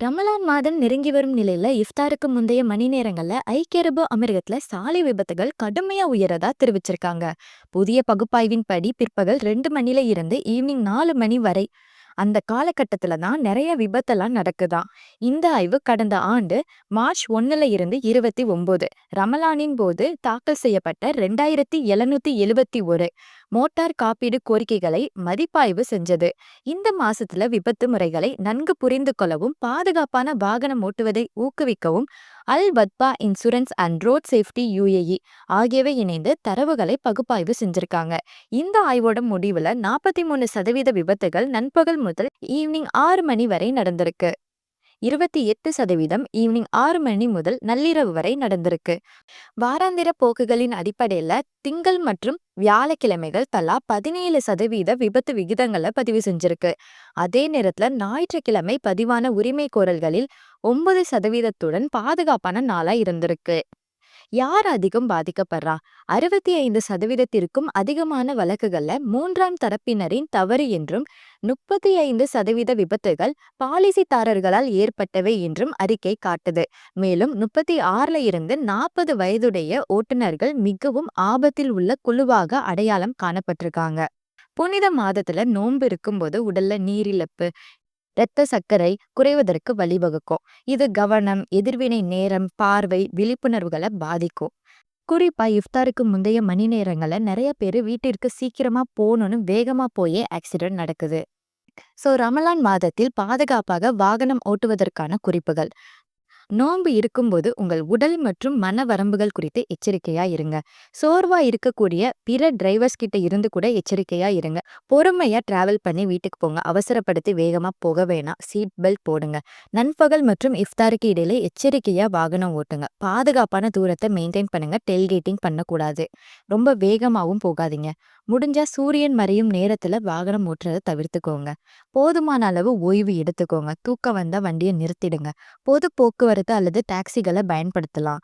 ரமலான் மாதம் நெருங்கி வரும் நிலையில இஃப்தாருக்கு முந்தைய மணி நேரங்கள்ல ஐக்கிய அரபு அமீரகத்துல சாலை விபத்துகள் கடுமையா உயரதா தெரிவிச்சிருக்காங்க. புதிய பகுப்பாய்வின் படி பிற்பகல் ரெண்டு மணில இருந்து ஈவினிங் நாலு மணி வரை அந்த காலகட்டத்துல தான் நிறைய விபத்தெல்லாம் நடக்குதாம் இந்த ஆய்வு கடந்த ஆண்டு மார்ச் ஒன்னுல இருந்து இருபத்தி ஒன்பது ரமலானின் போது தாக்கல் செய்யப்பட்ட ரெண்டாயிரத்தி எழுநூத்தி எழுபத்தி ஒரு மோட்டார் காப்பீடு கோரிக்கைகளை மதிப்பாய்வு செஞ்சது. இந்த மாசத்துல விபத்து முறைகளை நன்கு புரிந்து கொள்ளவும் பாதுகாப்பான வாகனம் ஓட்டுவதை ஊக்குவிக்கவும் அல் பத்பா insurance and road safety UAE ஆகியவை இணைந்து தரவுகளை பகுப்பாய்வு செஞ்சிருக்காங்க. இந்த ஆய்வோட முடிவுல நாற்பத்தி மூணு சதவீத விபத்துகள் நண்பகல் முதல் ஈவினிங் ஆறு மணி வரை நடந்திருக்கு. இருபத்தி எட்டு சதவீதம் ஈவினிங் ஆறு மணி முதல் நள்ளிரவு வரை நடந்திருக்கு. வாராந்திர போக்குகளின் அடிப்படையில திங்கள் மற்றும் வியாழக்கிழமைகள் தலா பதினேழு சதவீத விபத்து விகிதங்களை பதிவு செஞ்சிருக்கு. அதே நேரத்துல ஞாயிற்றுக்கிழமை பதிவான உரிமை கோரல்களில் ஒன்பது சதவீதத்துடன் பாதுகாப்பான நாளா இருந்திருக்கு. யார் அதிகம் பாதிக்கப்படுறா? அறுபத்தி ஐந்து சதவீதத்திற்கும் அதிகமான வழக்குகள்ல மூன்றாம் தரப்பினரின் தவறு என்றும் முப்பத்தி ஐந்து சதவீத விபத்துகள் பாலிசிதாரர்களால் ஏற்பட்டவை என்றும் அறிக்கை காட்டுது. மேலும் முப்பத்தி ஆறுல இருந்து நாற்பது வயதுடைய ஓட்டுநர்கள் மிகவும் ஆபத்தில் உள்ள குழுவாக அடையாளம் காணப்பட்டிருக்காங்க. புனித மாதத்துல நோன்பு இருக்கும்போது உடல்ல நீரிழப்பு இரத்த சர்க்கரை குறைவதற்கு வழிவகுக்கும். இது கவனம் எதிர்வினை நேரம் பார்வை விழிப்புணர்வுகளை பாதிக்கும். குறிப்பா இஃப்தாருக்கு முந்தைய மணி நேரங்களை நிறைய பேர் வீட்டிற்கு சீக்கிரமா போகணும்னு வேகமா போயே ஆக்சிடென்ட் நடக்குது. ஸோ ரமலான் மாதத்தில் பாதுகாப்பாக வாகனம் ஓட்டுவதற்கான குறிப்புகள். நோன்பு இருக்கும்போது உங்கள் உடல் மற்றும் மன வரம்புகள் குறித்து எச்சரிக்கையா இருங்க. சோர்வா இருக்கக்கூடிய பிற டிரைவர்ஸ் கிட்ட இருந்து கூட எச்சரிக்கையா இருங்க. பொறுமையா டிராவல் பண்ணி வீட்டுக்கு போங்க. அவசரப்படுத்தி வேகமா போக வேணாம். சீட் பெல்ட் போடுங்க. நண்பகல் மற்றும் இஃப்தாருக்கு இடையில எச்சரிக்கையா வாகனம் ஓட்டுங்க. பாதுகாப்பான தூரத்தை மெயின்டைன் பண்ணுங்க. டெல்கேட்டிங் பண்ணக்கூடாது. ரொம்ப வேகமாவும் போகாதீங்க. முடிஞ்சா சூரியன் மறையும் நேரத்துல வாகனம் ஓட்டுறதை தவிர்த்துக்கோங்க. போதுமான அளவு ஓய்வு எடுத்துக்கோங்க. தூக்கம் வந்தா வண்டியை நிறுத்திடுங்க. பொது போக்குவரத்து அல்லது டாக்ஸிகளை பயன்படுத்தலாம்.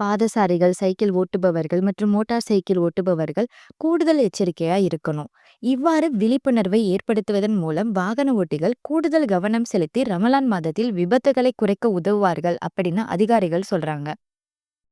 பாதசாரிகள் சைக்கிள் ஓட்டுபவர்கள் மற்றும் மோட்டார் சைக்கிள் ஓட்டுபவர்கள் கூடுதல் எச்சரிக்கையா இருக்கணும். இவ்வாறு விழிப்புணர்வை ஏற்படுத்துவதன் மூலம் வாகன ஓட்டிகள் கூடுதல் கவனம் செலுத்தி ரமலான் மாதத்தில் விபத்துகளை குறைக்க உதவுவார்கள் அப்படின்னு அதிகாரிகள் சொல்றாங்க.